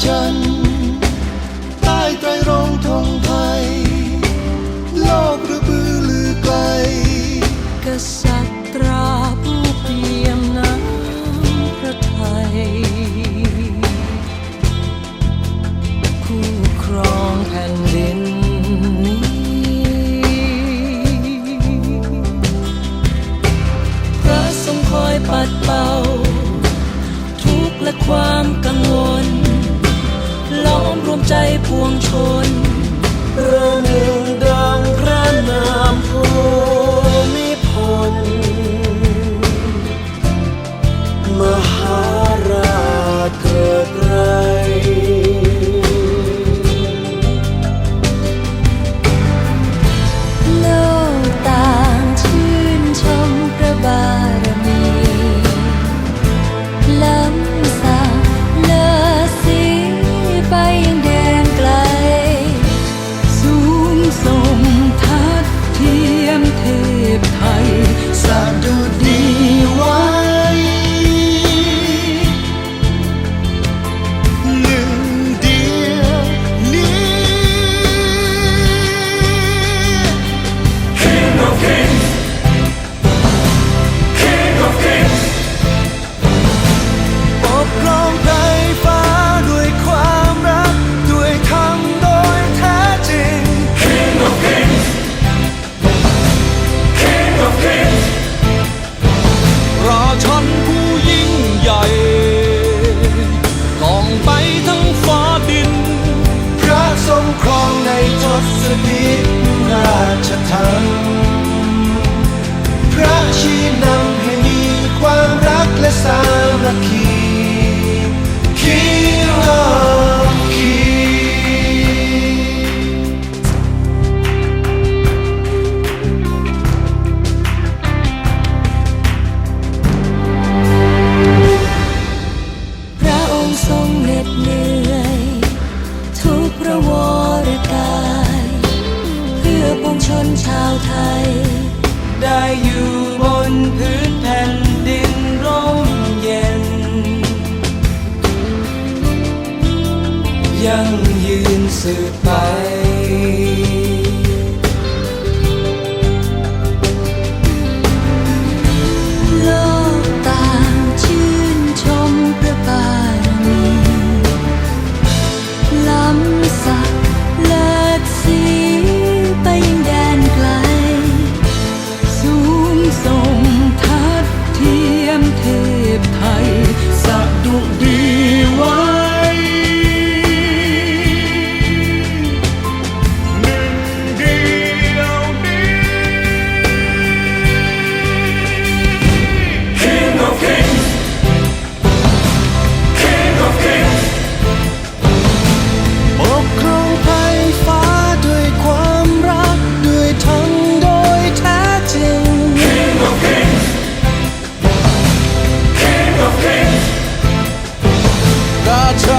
ฉัน ใต้ไตรรงธงไทย โลกระบือลือไกล กษัตริย์ตราผู้เปี่ยมน้ำพระไทยคู่ครองแผ่นดินนี้พระทรงคอยปัดเป่า ธรรมพระชี้นำให้มีความรักและสามัคคี นชาวไทย ได้อยู่บนพื้นแผ่นดินร่มเย็น ยังยืนสืบไป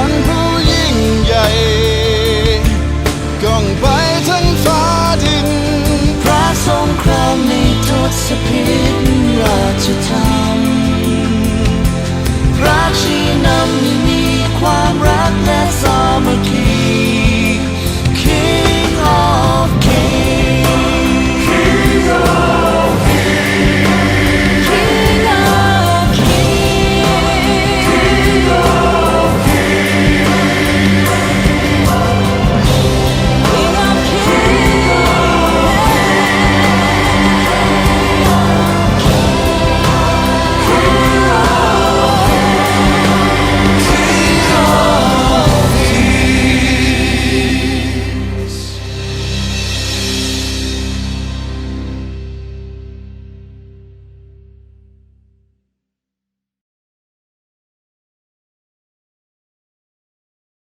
นผู้ยิ่งใหญ่ก้องไปทั้งฟ้าดิน พระทรงครองในทศพิธราชธรา